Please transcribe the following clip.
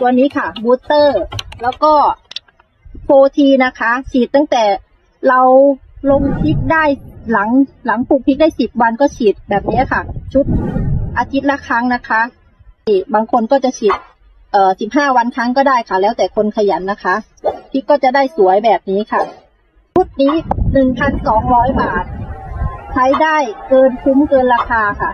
ตัวนี้ค่ะบูสเตอร์ แล้วก็โฟทีนะคะฉีดตั้งแต่เราลงพริกได้หลังหลังปลูกพริกได้สิบวันก็ฉีดแบบนี้ค่ะ ชุดอาทิตย์ละครั้งนะคะบางคนก็จะฉีดเอ่อสิบห้าวันครั้งก็ได้ค่ะ แล้วแต่คนขยันนะคะพริกก็จะได้สวยแบบนี้ค่ะชุดนี้หนึ่งพันสองร้อยบาท ใช้ได้เกินคุ้มเกินราคาค่ะ